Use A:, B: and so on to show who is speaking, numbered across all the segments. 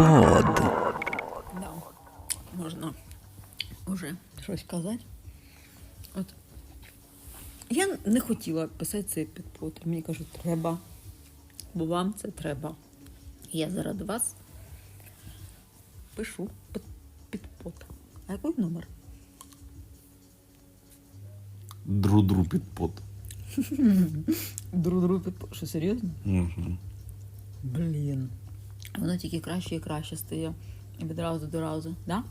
A: Підпод.
B: Да. Можна вже щось казати. От. Я не хотіла писати цей підпот. Мені кажуть, треба. Бо вам це треба. Я заради вас пишу під, підпот. А який номер?
A: Дру-дру підпод.
B: Друг-друг підпот. Що серйозно?
A: Угу.
B: Блін. Воно тільки краще і краще стає. Від разу до разу, да?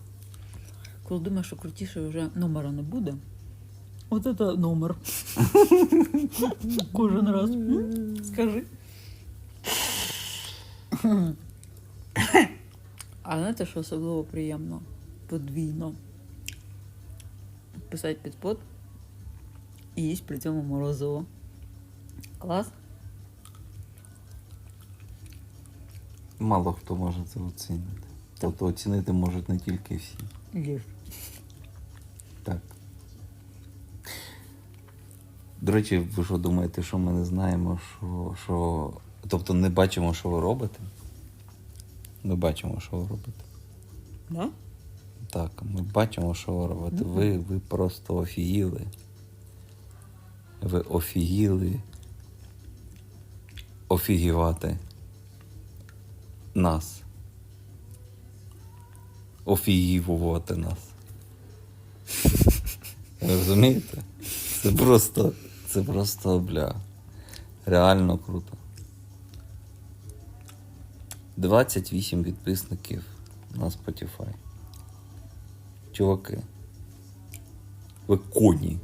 B: Коли думаєш, що крутіше вже номера не буде. От це номер. Кожен раз. Скажи. А знаєте, що особливо приємно? Подвійно. Писати під пот і їсть при цьому морозиво. Клас?
A: Мало хто може це оцінити. Тобто оцінити можуть не тільки всі.
B: Їж.
A: Так. До речі, ви що думаєте, що ми не знаємо, що, що. Тобто не бачимо, що ви робите? Ми бачимо, що ви робите.
B: Да?
A: Так, ми бачимо, що ви робите. Ви, ви просто офігіли. Ви офігіли офігівати нас. Офігівувати нас. Ви розумієте? Це просто, це просто, бля. Реально круто. 28 підписників на Spotify. Чуваки. Ви коні.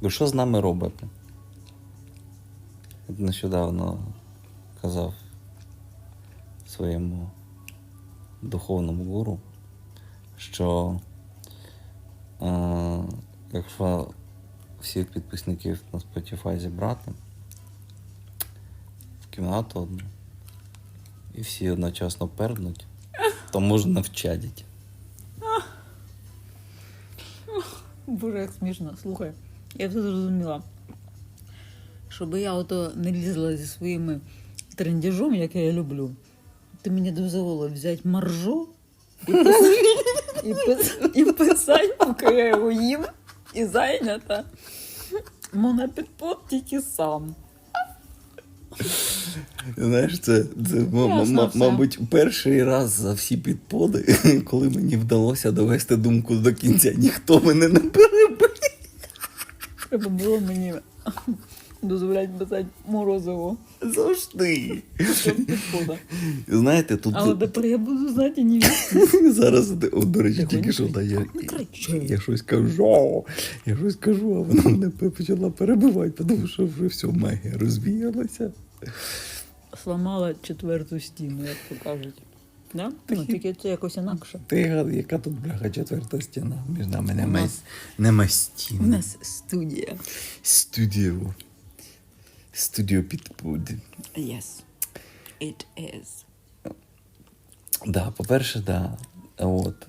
A: Ви що з нами робите? Нещодавно казав своєму духовному гуру, що е, якщо всіх підписників на Spotify зібрати в кімнату одну і всі одночасно пернуть, то можна вчадять.
B: Боже, як смішно. Слухай, я все зрозуміла. Щоб я ото не лізла зі своїми трендіжом, як я люблю, ти мені дозволив взяти маржу і писати, і, пис- і писати, поки я його їм, і зайнята. Можна підпот тільки сам.
A: Знаєш, це, це м- м-
B: Ясно все.
A: мабуть, перший раз за всі підподи, коли мені вдалося довести думку до кінця, ніхто мене не перебив.
B: Треба було мені дозволяти писати морозиво.
A: Завжди. Знаєте, тут
B: Але тепер я буду знати невістку.
A: зараз, о, до речі, тільки що да, я,
B: кричи, не кричи.
A: я щось кажу, я щось кажу, а вона мене почала перебивати, тому що вже все магія розвіялася.
B: Сломала четверту стіну, як то кажуть. Да? Ну, тільки це якось інакше.
A: Ти яка тут бляха четверта стіна? Між нами нема, нема
B: У нас студія.
A: Студіо. Студіо підпуди.
B: Yes, it is.
A: Да, по-перше, да. От.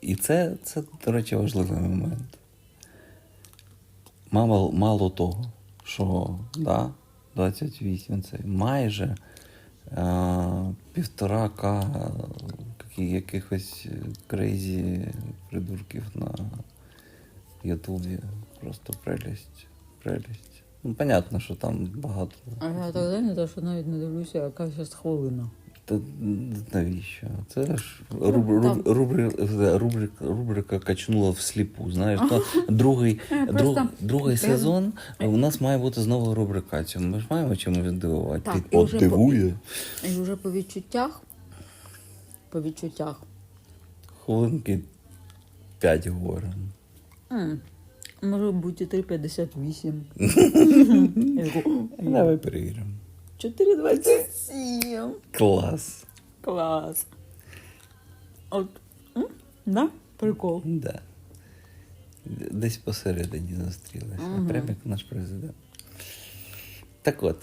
A: І це, це, до речі, важливий момент. Мало, мало того, що да, 28 це майже е, півтора к якихось крейзі придурків на Ютубі. Просто прелість. Прелість. Ну, понятно, що там багато.
B: А я так зайнята, що навіть не дивлюся, яка зараз хвилина.
A: Та навіщо? Це ж руб, руб, рубри, рубрика, рубрика качнула всліпу. Знаєш, то другий, друг, другий сезон у нас має бути знову рубрикація. Ми ж маємо чимось здивувати.
B: Так, і вже по- І вже по відчуттях, по відчуттях,
A: Хвилинки 5 говоримо.
B: Може бути 3,58. Я кажу,
A: Давай перевіримо.
B: 4,27.
A: Клас.
B: Клас. От, м, да? Прикол.
A: Да. Десь посередині зустрілися.
B: Мгм.
A: Прямо як наш президент. Так от.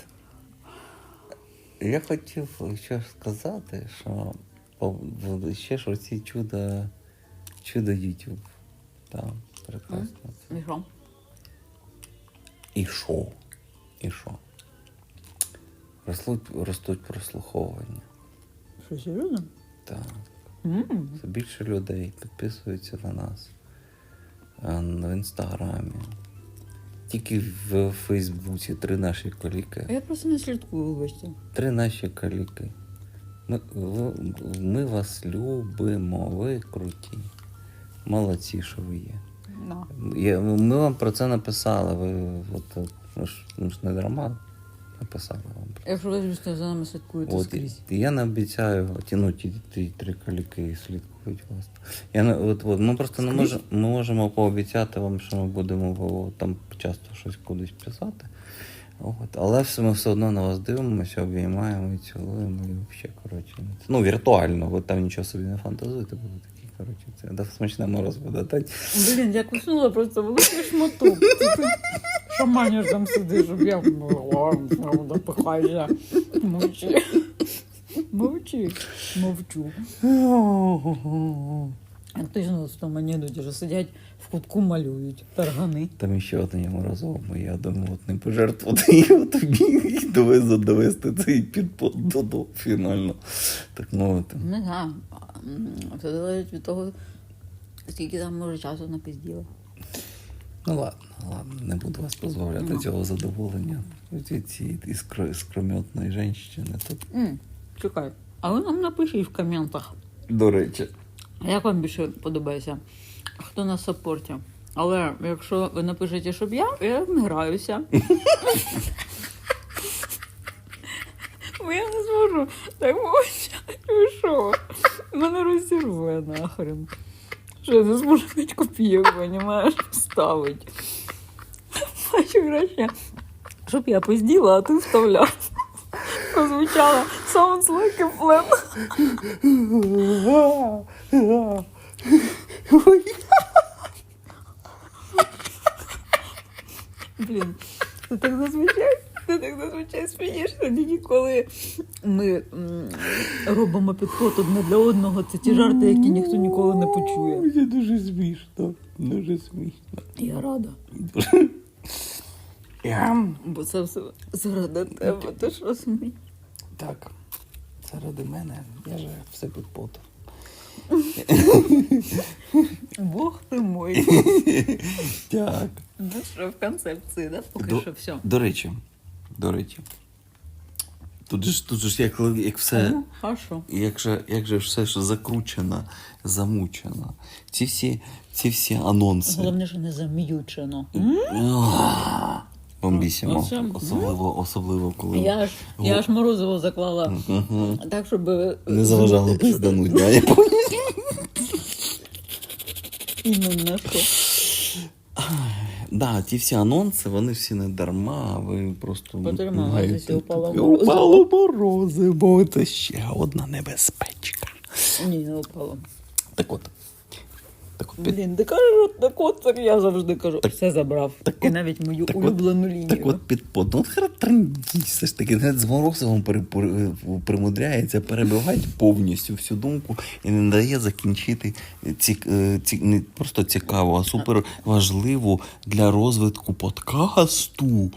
A: Я хотів ще сказати, що ще ж оці чудо, чудо YouTube. Там прекрасно.
B: І що?
A: І що? І що? Ростуть, ростуть прослуховування.
B: Що, серйозно?
A: Так.
B: М.
A: Все більше людей підписуються на нас в інстаграмі. Тільки в Фейсбуці три наші коліки.
B: А я просто не слідкую, вибачте.
A: Три наші коліки. Ми, ми вас любимо, ви круті. Молодці, що ви є. Я, ми вам про це написали. Ви, от, ми, ж, ми ж не дарма написали вам. про це.
B: Якщо ви, звісно, за нами слідкуєте
A: От,
B: скрізь.
A: і я не обіцяю ті, ну, ті, ті три каліки слідкують вас. Я не, от, от, ми просто не можемо, ми можемо пообіцяти вам, що ми будемо о, там часто щось кудись писати. От, але все, ми все одно на вас дивимося, обіймаємо і цілуємо, і взагалі, коротше. Ну, віртуально, ви там нічого собі не фантазуєте, буде такі, коротше, це да, смачне мороз буде.
B: Блін, я куснула просто великий шматок. Ти там сидиш, щоб я допихаюся. Мовчи. Мовчи. Мовчу. Точно в тому анекдоті, що сидять в кутку малюють таргани.
A: Там ще одне є морозово, я думаю, от не пожертвувати його тобі і довезу довести цей підпот додому фінально. Так мовити.
B: Не знаю. Все залежить від того, скільки там може часу напизділи.
A: Ну ладно, ладно, не буду вас позбавляти
B: Ну.
A: цього задоволення. Від цієї іскрометної жінщини тут.
B: М, Чекай. А ви нам напишіть в коментах.
A: До речі.
B: Як вам більше подобається? Хто на саппорті? Але якщо ви напишете, щоб я, я не граюся. Бо я не зможу так мовчати. Що? Мене розірве нахрен. Що я не зможу п'ять копійок, понімаєш, вставити. Бачу краще, щоб я позділа, а ти вставляв. Прозвучало sounds like a plan. Блін, ти так зазвичай, ти так зазвичай смієшся, тільки коли ми робимо підход одне для одного. Це ті жарти, які ніхто ніколи не почує.
A: Це дуже смішно. Дуже смішно.
B: Я рада.
A: Я...
B: Бо це все заради тебе. Ти що смій?
A: Так. Це ради мене. Я же все підпотав.
B: Бог ти мой.
A: Так.
B: Ну що, в концепції, да? Поки
A: До-
B: що все.
A: До речі, до речі. Тут же ж тут же як, як все.
B: Ну, а що?
A: Як же, як же все ж закручено, замучено. Ці всі, ці всі анонси.
B: Головне, що не зам'ючено.
A: Бомбісімо.
B: Оце-
A: Особливо, особливо, коли
B: Я ж, я ж морозиво заклала так, щоб е,
A: не заважало пиздануть. Да, я пам'ятаю.
B: іменно що.
A: Да, ті всі анонси, вони всі не дарма, ви просто
B: Потрималися,
A: маєте-
B: упало морозиво.
A: Упало морозиво, це ще одна небезпечка.
B: Ні, не упало.
A: Так от.
B: Блін, ти кажеш, так от я завжди кажу.
A: Так-
B: все забрав.
A: так
B: І навіть мою
A: так
B: улюблену лінію.
A: так от під под. Ну, характерні, все ж таки, навіть з пере- пере- примудряється перебивати повністю всю думку і не дає закінчити ці, е, ці, не просто цікаву, а супер важливу для розвитку подкасту.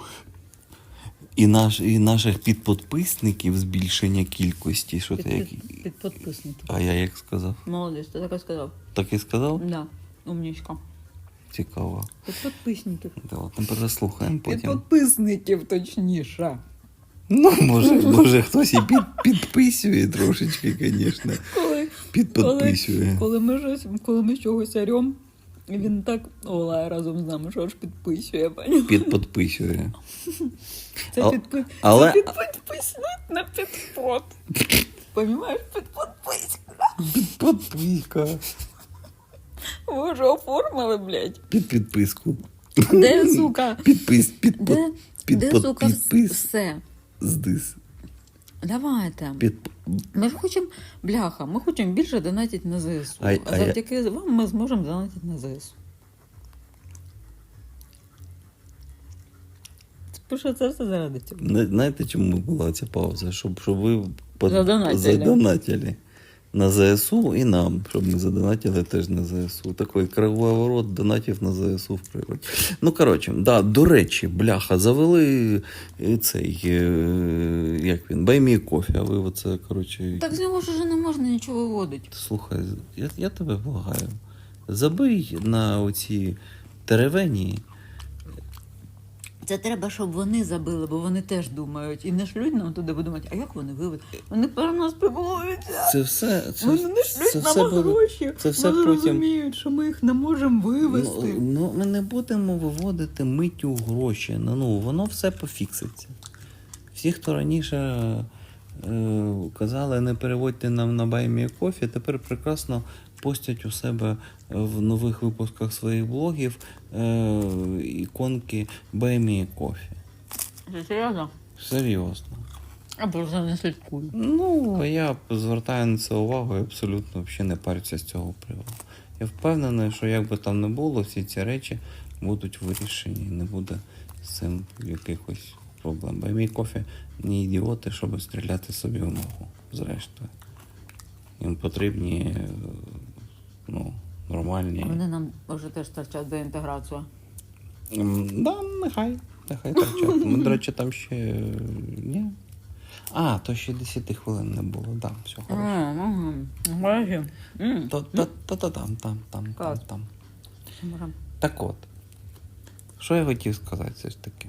A: І, наш, і наших підподписників збільшення кількості. Що
B: Під,
A: ти як...
B: під, під.
A: А я як сказав?
B: Молодець, ти так і сказав.
A: Так і сказав?
B: Да, умнічка.
A: Цікаво.
B: Під підписників.
A: Давай, ми переслухаємо потім.
B: підписників, точніше.
A: Ну, може, може хтось і під, підписує трошечки, звісно.
B: Коли, коли, коли, ми коли ми чогось орем, він так олає разом з нами, що аж підписує.
A: Підподписує.
B: Це
A: А-
B: підпи...
A: але-
B: Це підписнуть на підпод. Понімаєш, підподписка.
A: Підподписка.
B: Ви вже оформили, блядь.
A: Під підписку.
B: Де, сука?
A: Підпис, підпод,
B: Де, де сука,
A: підпис.
B: все?
A: Здис.
B: Давайте.
A: Під...
B: Ми ж хочемо, бляха, ми хочемо більше донатити на ЗСУ.
A: А-
B: А,
A: завдяки я-
B: вам ми зможемо донатити на ЗСУ. Пише це все заради цього.
A: Знаєте, чому була ця пауза? Щоб, щоб ви
B: Задонатили.
A: задонатили. На ЗСУ і нам, щоб ми задонатили теж на ЗСУ. Такий круговорот донатів на ЗСУ в природі. Ну, коротше, да, до речі, бляха, завели е, цей, е, як він, баймі кофе, а ви оце, коротше.
B: Так з нього ж уже не можна нічого виводити.
A: Слухай, я, я тебе благаю. Забий на оці теревені.
B: Це треба, щоб вони забили, бо вони теж думають. І не шлють нам туди, бо думають, а як вони виведуть? Вони про нас піклуються.
A: Це все. Це,
B: Вони не шлють
A: це
B: нам
A: все
B: гроші.
A: це все
B: вони
A: потім-
B: розуміють, що ми їх не можемо вивезти.
A: Ну, ну, ми не будемо виводити миттю гроші. Ну, ну, воно все пофікситься. Всі, хто раніше е, казали, не переводьте нам на Баймі кофі, тепер прекрасно постять у себе в нових випусках своїх блогів е, іконки Баймі кофі.
B: Це серйозно?
A: Серйозно.
B: Я просто не слідкую.
A: Ну, я звертаю на це увагу і абсолютно взагалі не парюся з цього приводу. Я впевнений, що як би там не було, всі ці речі будуть вирішені, не буде з цим якихось проблем. Бо мій кофе не ідіоти, щоб стріляти собі в ногу, зрештою. Їм потрібні е, ну, нормальні.
B: Вони нам вже теж торчать до інтеграцію.
A: М, Да, нехай, нехай торчать. Ми, до речі, там ще. е, Ні. А, то ще 10 хвилин не було. Да, все хорошо. То там, там, там, там,
B: Клас.
A: там. Так от, що я хотів сказати все ж таки.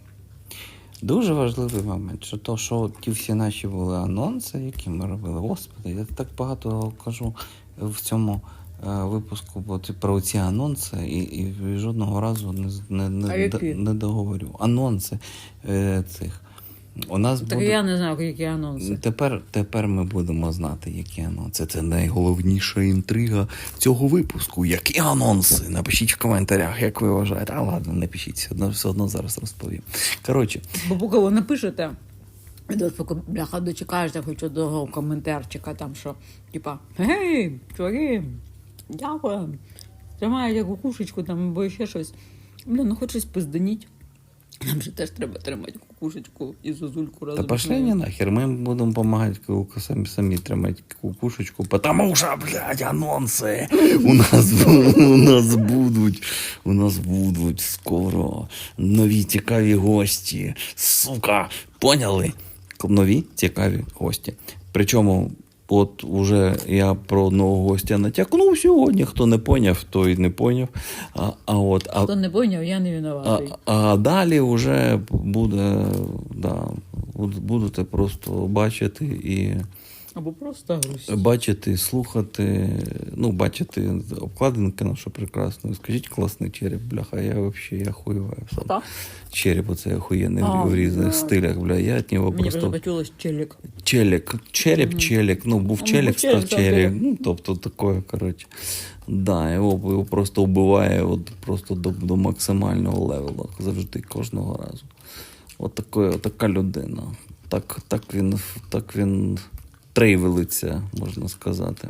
A: Дуже важливий момент, що то, що ті всі наші були анонси, які ми робили. Господи, я так багато кажу в цьому випуску бо про ці анонси, і, і жодного разу не, не, не, не, не договорю. Анонси е, цих. У нас
B: Так
A: буде...
B: я не знаю, які анонси.
A: Тепер, тепер ми будемо знати, які анонси. Це найголовніша інтрига цього випуску. Які анонси? Напишіть в коментарях, як ви вважаєте. А ладно, не пишіть, все одно, все одно зараз розповім. Коротше,
B: Бо поки ви напишете, поки бляха дочекаєшся хоч одного коментарчика, там що, типа, гей, чуваки, дякую, тримаєте кукушечку там або ще щось. Бля, ну хоч щось пизданіть. Нам же теж треба тримати кукушечку і зозульку разом.
A: та пошли не нахер, ми будемо допомагати самі, самі тримати кукушечку, тому що, блядь, анонси у нас, у нас будуть, у нас будуть скоро нові цікаві гості. Сука, поняли? Нові цікаві гості. Причому, от уже я про одного гостя натякнув сьогодні. Хто не поняв, той не поняв. А, а от, а,
B: Хто не поняв, я не
A: а,
B: винуватий.
A: а далі вже буде, да, будете просто бачити і
B: Або просто грусть.
A: бачити, слухати, ну, бачити обкладинки нашу прекрасну. Скажіть класний череп, бляха, я взагалі я хуюваю сам.
B: Та?
A: Череп оцей охуєнний
B: А,
A: в, різних
B: да.
A: стилях, бля. Я від нього
B: Мені
A: просто.
B: просто челік.
A: Челік, череп, челік, ну був
B: Ну,
A: челік, став
B: челік.
A: челік. Ну, тобто таке, коротше. Да, його, його просто вбиває от, просто до, до максимального левела завжди кожного разу. От, таке, от така людина. Так, так, він, так він трейвелиться, можна сказати.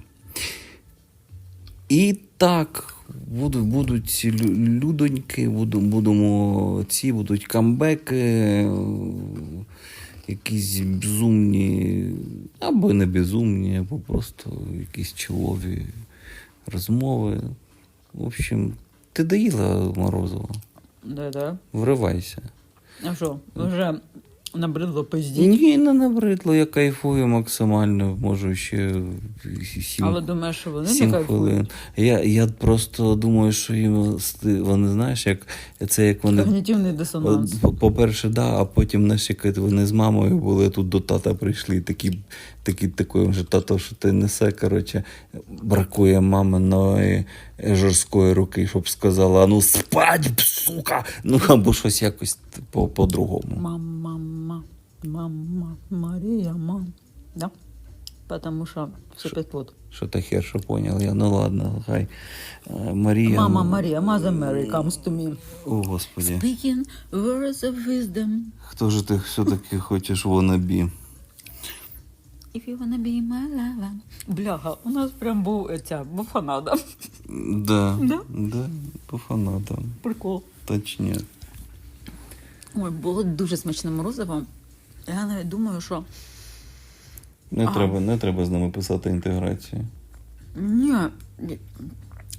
A: І так, будуть, будуть людоньки, буду, будемо ці будуть камбеки, якісь безумні, або не безумні, або просто якісь чолові розмови. В общем, ти доїла морозиво?
B: Да-да.
A: Вривайся.
B: А що, вже набридло пиздіть?
A: Ні, не набридло, я кайфую максимально, можу ще сім,
B: Але думаєш, що вони
A: сім
B: не
A: хвилин. Я, я просто думаю, що їм вони знаєш, як це як вони.
B: Когнітивний дисонанс.
A: По- По-перше, да, а потім наші вони з мамою були тут до тата прийшли. Такі, такі такої вже тато, що ти несе. Коротше, бракує маминої жорсткої руки, щоб сказала: ну спать, сука! Ну або щось якось по- по-другому.
B: Мама, мама, мама, Марія, мам. Да? Потому що все підплод.
A: Що та хер, що поняв я. Ну ладно, хай. Е, Марія.
B: Мама Марія, Mother Mary comes to me.
A: О, Господі.
B: Speaking words of wisdom.
A: Хто ж ти все-таки хочеш wannabe?
B: If you wanna be my lover. Бляха, у нас прям був е, ця буфанада.
A: Да,
B: Да?
A: да, по фанатам.
B: Прикол.
A: Точняк.
B: Ой, було дуже смачне морозиво. Я навіть думаю, що
A: Не
B: Ага.
A: треба, не треба з нами писати інтеграцію.
B: Ні.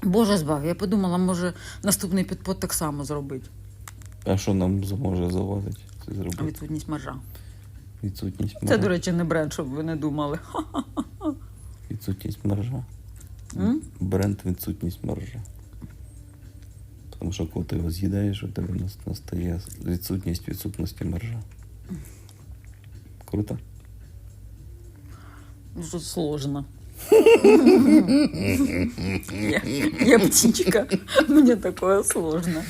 B: Боже збав, я подумала, може наступний підпот так само зробити.
A: А що нам зможе завадити це
B: А
A: зробити?
B: відсутність маржа.
A: Відсутність
B: Це, до речі, не бренд, щоб ви не думали.
A: Відсутність маржа.
B: М?
A: Бренд відсутність маржа. Тому що коли ти його з'їдаєш, у тебе нас- настає відсутність відсутності маржа. Круто?
B: Що сложно. я, я птичка, мне такое сложно.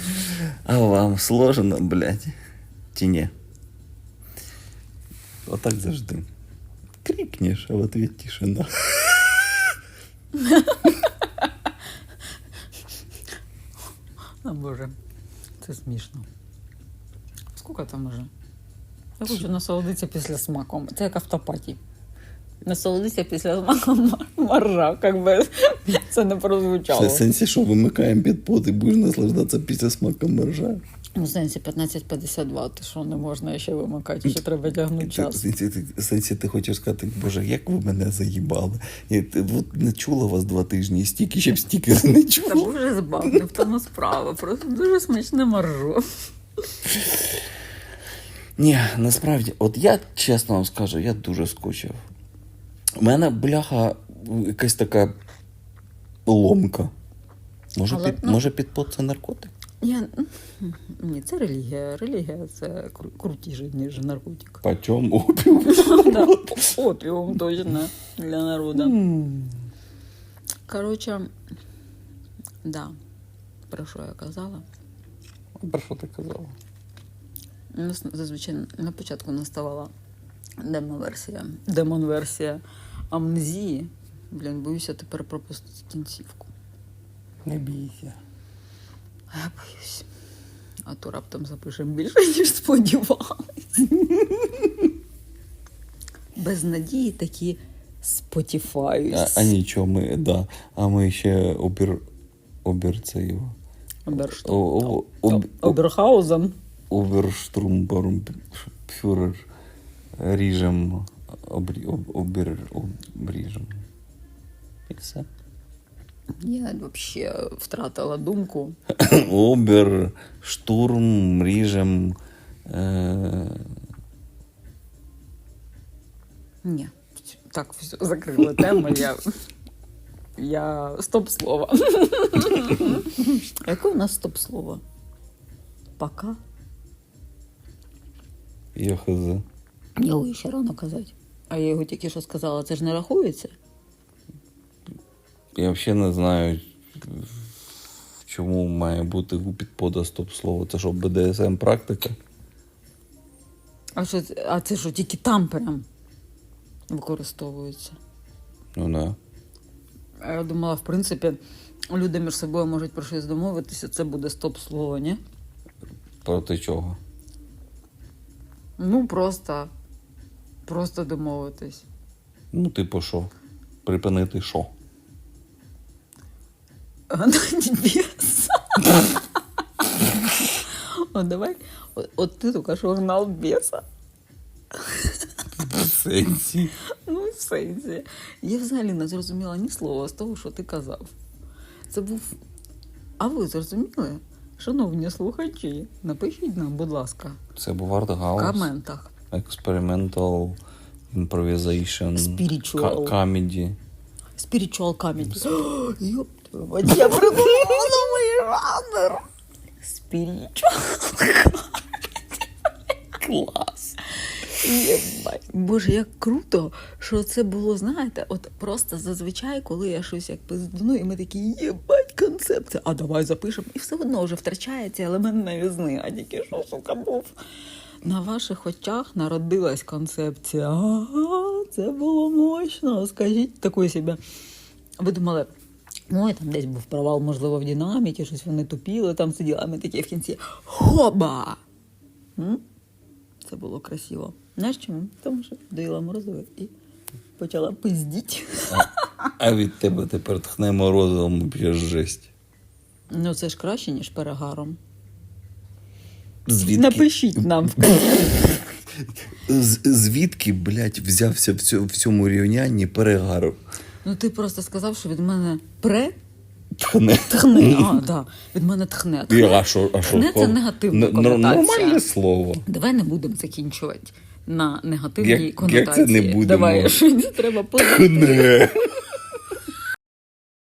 A: А вам сложно, блядь? Чи ні? Отак завжди. Крикнеш, а в ответ тишина.
B: О боже, це смішно. Скільки там уже? Я хочу насолодитися після смаком. Це як автопаті. Насолодитися після смаку мар- маржа, як би це не прозвучало.
A: В сенсі, що вимикаємо підпот і будеш наслаждатися після смака маржа.
B: Ну, в сенсі 15.52, ти що не можна ще вимикати, ще треба тягнути час.
A: в сенсі, ти- хочеш сказати, боже, як ви мене заїбали. Я от не чула вас два тижні, і стільки ще б стікер не
B: Та
A: чула.
B: боже збав, не в тому справа. Просто дуже смачне маржу.
A: Ні, насправді, от я чесно вам скажу, я дуже скучив. У мене бляха якась така ломка. Може,
B: Але,
A: під,
B: ну-
A: може підпот це наркотик?
B: Я... Ні, це релігія. Релігія це кру- крутіше, ніж наркотик.
A: По чому опіум?
B: Да, опіум точно для народу. Коротше, да. Про що я казала?
A: Про що ти казала?
B: Нас зазвичай на початку наставала демо-версія. Демон-версія амнезії. Блін, боюся тепер пропустити кінцівку.
A: Не бійся.
B: Боюсь. А то раптом запишемо більше, ніж сподівалась. Без надії такі
A: А, а нічого, ми, да. А ми ще обір, обір це його.
B: Обершту-
A: О- о- об-
B: Оберхаузен.
A: Оберштрумбармфюрер ріжем, обрі, об, обір, обріжем. І все.
B: Я взагалі втратила думку.
A: Обер, штурм, ріжем. Е,
B: Ні. Так, все, закрили тему. Я, я стоп слово. Яке у нас стоп слово? Пока.
A: я хз.
B: Його ще рано казати. А я його тільки що сказала, це ж не рахується.
A: Я взагалі не знаю, чому має бути у підпода стоп слово. Це що, БДСМ практика?
B: А що а це що, тільки там прям використовується?
A: Ну да.
B: А я думала, в принципі, люди між собою можуть про щось домовитися, це буде стоп слово, ні?
A: Проти чого?
B: Ну, просто, просто домовитись.
A: Ну, типу, що? Припинити що?
B: Беса. От давай, от, ти тільки що гнав беса.
A: В сенсі.
B: Ну, в сенсі. Я взагалі не зрозуміла ні слова з того, що ти казав. Це був. А ви зрозуміли? Шановні слухачі, напишіть нам, будь ласка,
A: Це був
B: в
A: арт-гаус.
B: коментах.
A: Experimental improvisation.
B: Spiritual.
A: Comedy.
B: Comedy. О, Йоп, твою мать, я придумала новий жанр. Spiritual
A: Клас.
B: Єбать. Боже, як круто, що це було, знаєте, от просто зазвичай, коли я щось як пиздну, і ми такі єбать концепція, а давай запишемо, і все одно вже втрачається елемент новізни, а тільки що, сука, був. На ваших очах народилась концепція. Це було мощно. Скажіть такої собі. Ви думали, ой, там десь був провал, можливо, в динаміці, щось вони тупіли, там сиділи, а ми такі в кінці хоба! М? Це було красиво. Знаєш чому? Тому що доїла морозиво і почала пиздіть.
A: А від тебе тепер тхне морозивом і п'єш жесть.
B: Ну це ж краще, ніж перегаром.
A: Звідки,
B: Напишіть нам в
A: звідки, блядь, взявся в, цьому, в цьому рівнянні перегар?
B: Ну ти просто сказав, що від мене пре
A: Тхне.
B: тхне. А, да. Від мене тхне.
A: І, а що, а що?
B: Тхне це негативна конотація.
A: Нормальне слово.
B: Давай не будемо закінчувати на негативній
A: Як- як це
B: конотації.
A: не будемо?
B: Давай щось треба позитивне.
A: Тхне.